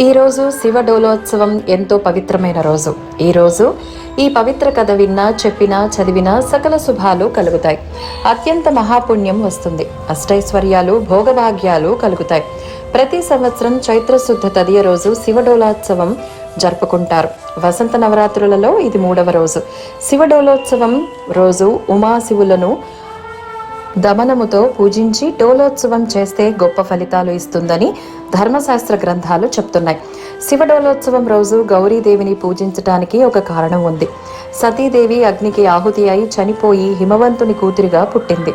ఈరోజు శివ డోలోత్సవం ఎంతో పవిత్రమైన రోజు. ఈరోజు ఈ పవిత్ర కథ విన్నా చెప్పినా చదివినా సకల శుభాలు కలుగుతాయి. అత్యంత మహాపుణ్యం వస్తుంది. అష్టైశ్వర్యాలు భోగభాగ్యాలు కలుగుతాయి. ప్రతి సంవత్సరం చైత్రశుద్ధ తదియ రోజు శివడోలోత్సవం జరుపుకుంటారు. వసంత నవరాత్రులలో ఇది మూడవ రోజు. శివడోలోత్సవం రోజు ఉమాశివులను దమనముతో పూజించి డోలోత్సవం చేస్తే గొప్ప ఫలితాలు ఇస్తుందని ధర్మశాస్త్ర గ్రంథాలు చెప్తున్నాయి. శివడోలోత్సవం రోజు గౌరీదేవిని పూజించటానికి ఒక కారణం ఉంది. సతీదేవి అగ్నికి ఆహుతి అయి చనిపోయి హిమవంతుని కూతురిగా పుట్టింది.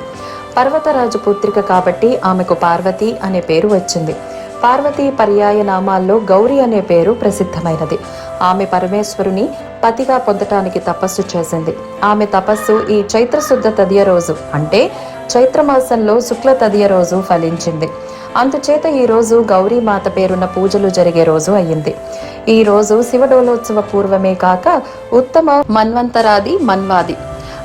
పర్వతరాజు పుత్రిక కాబట్టి ఆమెకు పార్వతి అనే పేరు వచ్చింది. పార్వతీ పర్యాయ నామాల్లో గౌరీ అనే పేరు ప్రసిద్ధమైనది. ఆమె పరమేశ్వరుని పతిగా పొందటానికి తపస్సు చేసింది. ఆమె తపస్సు ఈ చైత్రశుద్ధ తదియ రోజు అంటే చైత్రమాసంలో శుక్ల తదియ రోజు ఫలించింది. అందుచేత ఈ రోజు గౌరీమాత పేరున పూజలు జరిగే రోజు అయ్యింది. ఈ రోజు శివడోలోత్సవ పూర్వమే కాక ఉత్తమ మన్వంతరాది మన్వాది.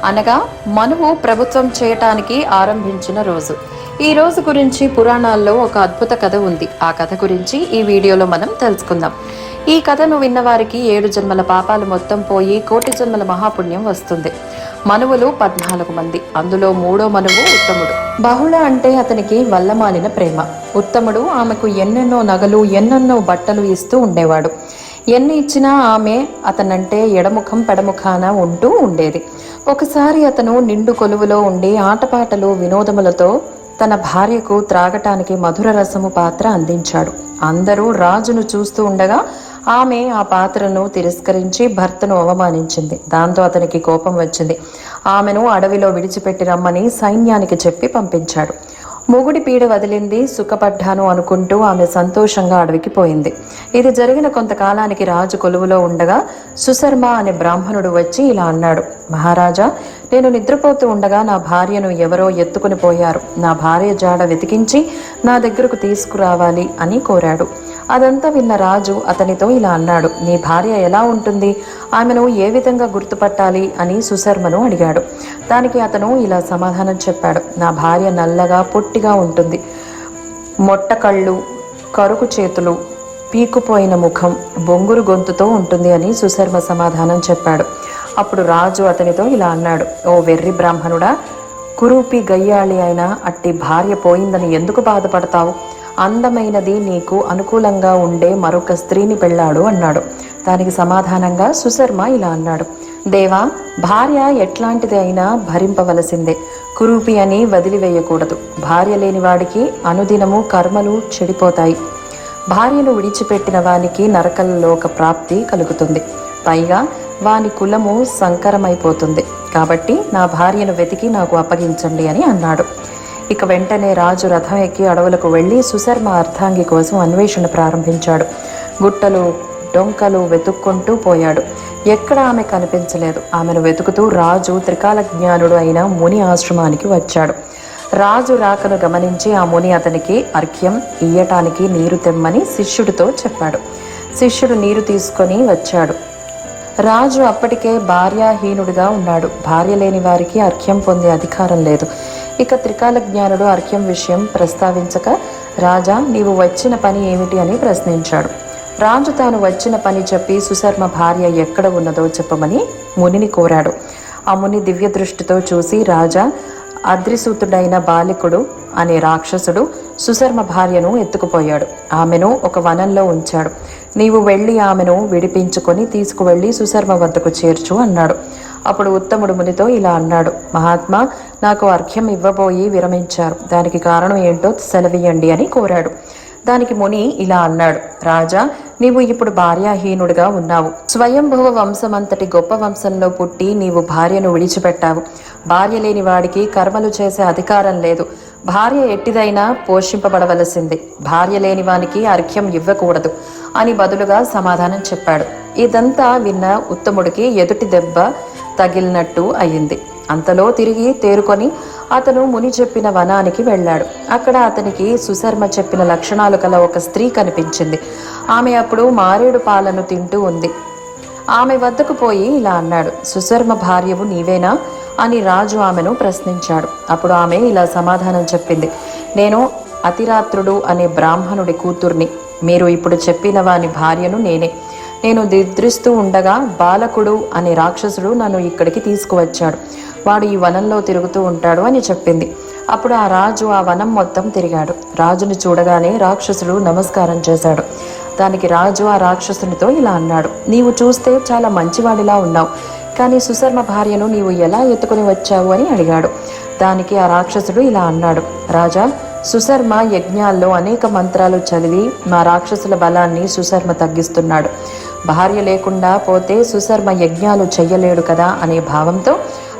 అనగా మనువు ప్రభుత్వం చేయటానికి ఆరంభించిన రోజు. ఈ రోజు గురించి పురాణాల్లో ఒక అద్భుత కథ ఉంది. ఆ కథ గురించి ఈ వీడియోలో మనం తెలుసుకుందాం. ఈ కథను విన్నవారికి ఏడు జన్మల పాపాలు మొత్తం పోయి కోటి జన్మల మహాపుణ్యం వస్తుంది. మనువులు పద్నాలుగు మంది. అందులో మూడో మనువు ఉత్తముడు. బహుళ అంటే అతనికి వల్లమాలిన ప్రేమ. ఉత్తముడు ఆమెకు ఎన్నెన్నో నగలు ఎన్నెన్నో బట్టలు ఇస్తూ ఉండేవాడు. ఎన్ని ఇచ్చినా ఆమె అతనంటే ఎడముఖం పెడముఖాన ఉంటూ ఉండేది. ఒకసారి అతను నిండు కొలువులో ఉండి ఆటపాటలు వినోదములతో తన భార్యకు త్రాగటానికి మధుర రసము పాత్ర అందించాడు. అందరూ రాజును చూస్తూ ఉండగా ఆమె ఆ పాత్రను తిరస్కరించి భర్తను అవమానించింది. దాంతో అతనికి కోపం వచ్చింది. ఆమెను అడవిలో విడిచిపెట్టి రమ్మని సైన్యానికి చెప్పి పంపించాడు. మొగుడి పీడ వదిలింది సుఖపడ్డాను అనుకుంటూ ఆమె సంతోషంగా అడవికి పోయింది. ఇది జరిగిన కొంతకాలానికి రాజు కొలువులో ఉండగా సుశర్మ అనే బ్రాహ్మణుడు వచ్చి ఇలా అన్నాడు. మహారాజా నేను నిద్రపోతూ ఉండగా నా భార్యను ఎవరో ఎత్తుకుని పోయారు. నా భార్య జాడ వెతికించి నా దగ్గరకు తీసుకురావాలి అని కోరాడు. అదంతా విన్న రాజు అతనితో ఇలా అన్నాడు నీ భార్య ఎలా ఉంటుంది? ఆమెను ఏ విధంగా గుర్తుపట్టాలి? అని సుశర్మను అడిగాడు. దానికి అతను ఇలా సమాధానం చెప్పాడు నా భార్య నల్లగా పొట్టిగా ఉంటుంది. మొట్ట కళ్ళు కరుకు చేతులు పీకుపోయిన ముఖం బొంగురు గొంతుతో ఉంటుంది అని సుశర్మ సమాధానం చెప్పాడు. అప్పుడు రాజు అతనితో ఇలా అన్నాడు ఓ వెర్రి బ్రాహ్మణుడా కురూపి గయ్యాళి అయిన అట్టి భార్య పోయిందని ఎందుకు బాధపడతావు? అందమైనది నీకు అనుకూలంగా ఉండే మరొక స్త్రీని పెళ్ళాడు అన్నాడు. దానికి సమాధానంగా సుశర్మ ఇలా అన్నాడు. దేవా భార్య ఎట్లాంటిది అయినా భరింపవలసిందే. కురూపి అని వదిలివేయకూడదు. భార్య లేని వాడికి అనుదినము కర్మలు చెడిపోతాయి. భార్యను విడిచిపెట్టిన వానికి నరకలలోక ప్రాప్తి కలుగుతుంది. పైగా వాని కులము సంకరమైపోతుంది. కాబట్టి నా భార్యను వెతికి నాకు అప్పగించండి అని అన్నాడు. ఇక వెంటనే రాజు రథం ఎక్కి అడవులకు వెళ్ళి సుశర్మ అర్ధాంగి కోసం అన్వేషణ ప్రారంభించాడు. గుట్టలు డొంకలు వెతుక్కుంటూ పోయాడు. ఎక్కడ ఆమె కనిపించలేదు. ఆమెను వెతుకుతూ రాజు త్రికాల జ్ఞానుడు అయిన ముని ఆశ్రమానికి వచ్చాడు. రాజు రాకను గమనించి ఆ ముని అతనికి అర్ఘ్యం ఇయ్యటానికి నీరు తెమ్మని శిష్యుడితో చెప్పాడు. శిష్యుడు నీరు తీసుకొని వచ్చాడు. రాజు అప్పటికే భార్యాహీనుడిగా ఉన్నాడు. భార్య లేని వారికి అర్ఘ్యం పొందే అధికారం లేదు. ఇక త్రికాల జ్ఞానుడు అర్ఘ్యం విషయం ప్రస్తావించక రాజా నీవు వచ్చిన పని ఏమిటి అని ప్రశ్నించాడు. రాజు తాను వచ్చిన పని చెప్పి సుశర్మ భార్య ఎక్కడ ఉన్నదో చెప్పమని మునిని కోరాడు. ఆ ముని దివ్య దృష్టితో చూసి రాజా అద్రిసూతుడైన బాలికుడు అనే రాక్షసుడు సుశర్మ భార్యను ఎత్తుకుపోయాడు. ఆమెను ఒక వనంలో ఉంచాడు. నీవు వెళ్ళి ఆమెను విడిపించుకొని తీసుకువెళ్ళి సుశర్మ వద్దకు చేర్చు అన్నాడు. అప్పుడు ఉత్తముడు మునితో ఇలా అన్నాడు మహాత్మా నాకు అర్ఘ్యం ఇవ్వబోయి విరమించారు. దానికి కారణం ఏంటో సెలవియండి అని కోరాడు. దానికి ముని ఇలా అన్నాడు రాజా నీవు ఇప్పుడు భార్యాహీనుడిగా ఉన్నావు. స్వయంభవ వంశమంతటి గొప్ప వంశంలో పుట్టి నీవు భార్యను విడిచిపెట్టావు. భార్య లేని వాడికి కర్మలు చేసే అధికారం లేదు. భార్య ఎట్టిదైనా పోషింపబడవలసింది. భార్య లేని వానికి అర్ఘ్యం ఇవ్వకూడదు అని బదులుగా సమాధానం చెప్పాడు. ఇదంతా విన్న ఉత్తముడికి ఎదుటి దెబ్బ తగిలినట్టు అయింది. అంతలో తిరిగి తేరుకొని అతను ముని చెప్పిన వనానికి వెళ్ళాడు. అక్కడ అతనికి సుశర్మ చెప్పిన లక్షణాలు కల ఒక స్త్రీ కనిపించింది. ఆమె అప్పుడు మారేడు పాలను తింటూ ఉంది. ఆమె వద్దకు పోయి ఇలా అన్నాడు సుశర్మ భార్యవు నీవేనా? అని రాజు ఆమెను ప్రశ్నించాడు. అప్పుడు ఆమె ఇలా సమాధానం చెప్పింది నేను అతిరాత్రుడు అనే బ్రాహ్మణుడి కూతుర్ని. మీరు ఇప్పుడు చెప్పిన వాని భార్యను నేనే. నేను నిద్రిస్తూ ఉండగా బాలకుడు అనే రాక్షసుడు నన్ను ఇక్కడికి తీసుకువచ్చాడు. వాడు ఈ వనంలో తిరుగుతూ ఉంటాడు అని చెప్పింది. అప్పుడు ఆ రాజు ఆ వనం మొత్తం తిరిగాడు. రాజుని చూడగానే రాక్షసుడు నమస్కారం చేశాడు. దానికి రాజు ఆ రాక్షసునితో ఇలా అన్నాడు నీవు చూస్తే చాలా మంచివాడిలా ఉన్నావు కానీ సుశర్మ భార్యను నీవు ఎలా ఎత్తుకుని వచ్చావు అని అడిగాడు. దానికి ఆ రాక్షసుడు ఇలా అన్నాడు రాజా సుశర్మ యజ్ఞాల్లో అనేక మంత్రాలు చదివి మా రాక్షసుల బలాన్ని సుశర్మ తగ్గిస్తున్నాడు. భార్య లేకుండా పోతే సుశర్మ యజ్ఞాలు చెయ్యలేడు కదా అనే భావంతో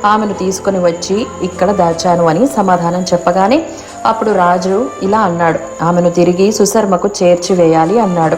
ఆమెను తీసుకొని వచ్చి ఇక్కడ దాచాను అని సమాధానం చెప్పగానే అప్పుడు రాజు ఇలా అన్నాడు. ఆమెను తిరిగి సుశర్మకు చేర్చివేయాలి అన్నాడు.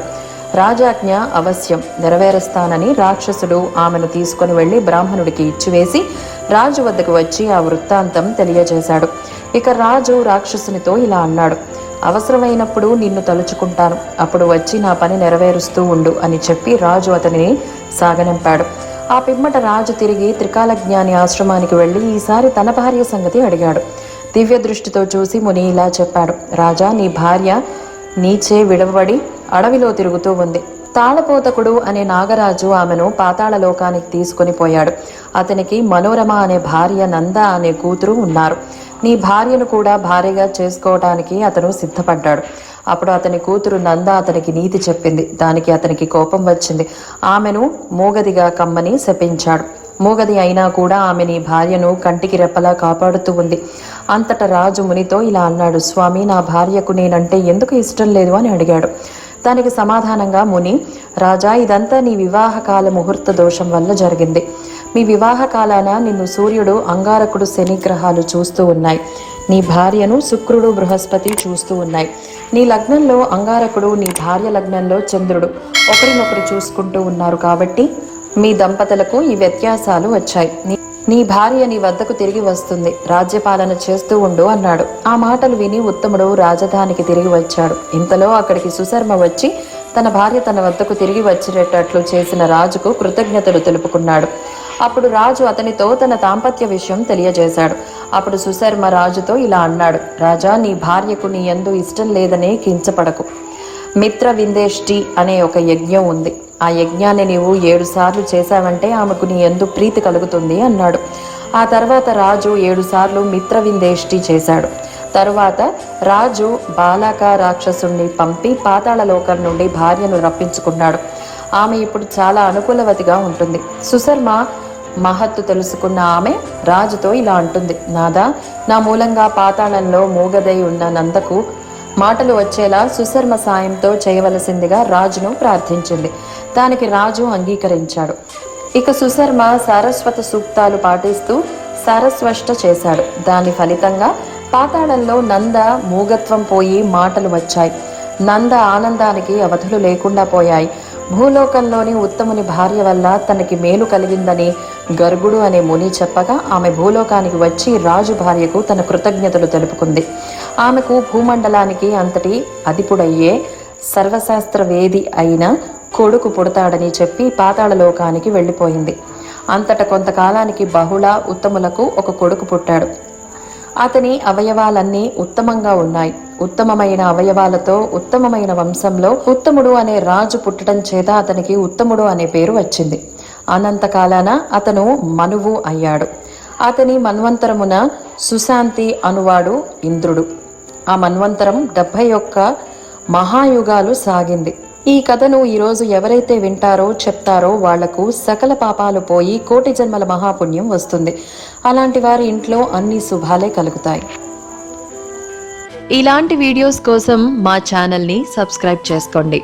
రాజాజ్ఞ అవశ్యం. నెరవేరుస్తానని రాక్షసుడు ఆమెను తీసుకొని వెళ్ళి బ్రాహ్మణుడికి ఇచ్చివేసి రాజు వద్దకు వచ్చి ఆ వృత్తాంతం తెలియజేశాడు. ఇక రాజు రాక్షసునితో ఇలా అన్నాడు. అవసరమైనప్పుడు నిన్ను తలుచుకుంటాను. అప్పుడు వచ్చి నా పని నెరవేరుస్తూ ఉండు అని చెప్పి రాజు అతనిని సాగనంపాడు. ఆ పిమ్మట రాజు తిరిగి త్రికాలజ్ఞాని ఆశ్రమానికి వెళ్ళి ఈసారి తన భార్య సంగతి అడిగాడు. దివ్య దృష్టితో చూసి ముని ఇలా చెప్పాడు. రాజా నీ భార్య నీచే విడవబడి అడవిలో తిరుగుతూ ఉంది. తాళపోతకుడు అనే నాగరాజు ఆమెను పాతాళలోకానికి తీసుకుని తీసుకొని పోయాడు. అతనికి మనోరమ అనే భార్య నంద అనే కూతురు ఉన్నారు. నీ భార్యను కూడా భార్యగా చేసుకోవటానికి అతను సిద్ధపడ్డాడు. అప్పుడు అతని కూతురు నంద అతనికి నీతి చెప్పింది. దానికి అతనికి కోపం వచ్చింది. ఆమెను మూగదిగా కమ్మని శపించాడు. మూగది అయినా కూడా ఆమె నీ భార్యను కంటికి రెప్పలా కాపాడుతూ ఉంది. అంతట రాజు మునితో ఇలా అన్నాడు స్వామి నా భార్యకు నేనంటే ఎందుకు ఇష్టం లేదు? అని అడిగాడు. దానికి సమాధానంగా ముని రాజా ఇదంతా నీ వివాహకాల ముహూర్త దోషం వల్ల జరిగింది. మీ వివాహ కాలాన నిన్ను సూర్యుడు అంగారకుడు శని గ్రహాలు చూస్తూ ఉన్నాయి. నీ భార్యను శుక్రుడు బృహస్పతి చూస్తూ ఉన్నాయి. నీ లగ్నంలో అంగారకుడు నీ భార్య లగ్నంలో చంద్రుడు. ఒకరినొకరు చూసుకుంటూ ఉన్నారు కాబట్టి మీ దంపతులకు ఈ వ్యత్యాసాలు వచ్చాయి. నీ- నీ భార్య నీ వద్దకు తిరిగి వస్తుంది. రాజ్యపాలన చేస్తూ ఉండు అన్నాడు. ఆ మాటలు విని ఉత్తముడు రాజధానికి తిరిగి వచ్చాడు. ఇంతలో అక్కడికి సుశర్మ వచ్చి తన భార్య తన వద్దకు తిరిగి వచ్చేటట్లు చేసిన రాజుకు కృతజ్ఞతలు తెలుపుకున్నాడు. అప్పుడు రాజు అతనితో తన దాంపత్య విషయం తెలియజేశాడు. అప్పుడు సుశర్మ రాజుతో ఇలా అన్నాడు రాజా నీ భార్యకు నీ ఎందు ఇష్టం లేదనే కించపడకు. మిత్ర విందేష్టి అనే ఒక యజ్ఞం ఉంది. ఆ యజ్ఞాన్ని నీవు ఏడు సార్లు చేశావంటే ఆమెకు నీ ఎందు ప్రీతి కలుగుతుంది అన్నాడు. ఆ తర్వాత రాజు ఏడు సార్లు మిత్ర విందేష్టి చేశాడు. తరువాత రాజు బాలాక రాక్షసుణ్ణి పంపి పాతాళలోకం నుండి భార్యను రప్పించుకున్నాడు. ఆమె ఇప్పుడు చాలా అనుకూలవతిగా ఉంటుంది. సుశర్మ మహత్తు తెలుసుకున్న ఆమె రాజుతో ఇలా అంటుంది. నాదా నా మూలంగా పాతాళంలో మూగదై ఉన్న నందకు మాటలు వచ్చేలా సుశర్మ సాయంతో చేయవలసిందిగా రాజును ప్రార్థించింది. దానికి రాజు అంగీకరించాడు. ఇక సుశర్మ సారస్వత సూక్తాలు పాటిస్తూ సారస్వష్ట చేశాడు. దాని ఫలితంగా పాతాళంలో నంద మూగత్వం పోయి మాటలు వచ్చాయి. నంద ఆనందానికి అవధులు లేకుండా పోయాయి. భూలోకంలోని ఉత్తముని భార్య వల్ల తనకి మేలు కలిగిందని గర్గుడు అనే ముని చెప్పగా ఆమె భూలోకానికి వచ్చి రాజు భార్యకు తన కృతజ్ఞతలు తెలుపుకుంది. ఆమెకు భూమండలానికి అంతటి అధిపుడయ్యే సర్వశాస్త్రవేది అయిన కొడుకు పుడతాడని చెప్పి పాతాళలోకానికి వెళ్ళిపోయింది. అంతట కొంతకాలానికి బహుళ ఉత్తములకు ఒక కొడుకు పుట్టాడు. అతని అవయవాలన్నీ ఉత్తమంగా ఉన్నాయి. ఉత్తమమైన అవయవాలతో ఉత్తమమైన వంశంలో ఉత్తముడు అనే రాజు పుట్టడం చేత అతనికి ఉత్తముడు అనే పేరు వచ్చింది. అనంతకాలాన అతను మనువు అయ్యాడు. అతని మన్వంతరమున సుశాంతి అనువాడు ఇంద్రుడు. ఆ మన్వంతరం డెబ్భై ఒక్క మహాయుగాలు సాగింది. ఈ కథను ఈరోజు ఎవరైతే వింటారో చెప్తారో వాళ్ళకు సకల పాపాలు పోయి కోటి జన్మల మహాపుణ్యం వస్తుంది. అలాంటి వారి ఇంట్లో అన్ని శుభాలే కలుగుతాయి. ఇలాంటి వీడియోస్ కోసం మా ఛానల్ని సబ్స్క్రైబ్ చేసుకోండి.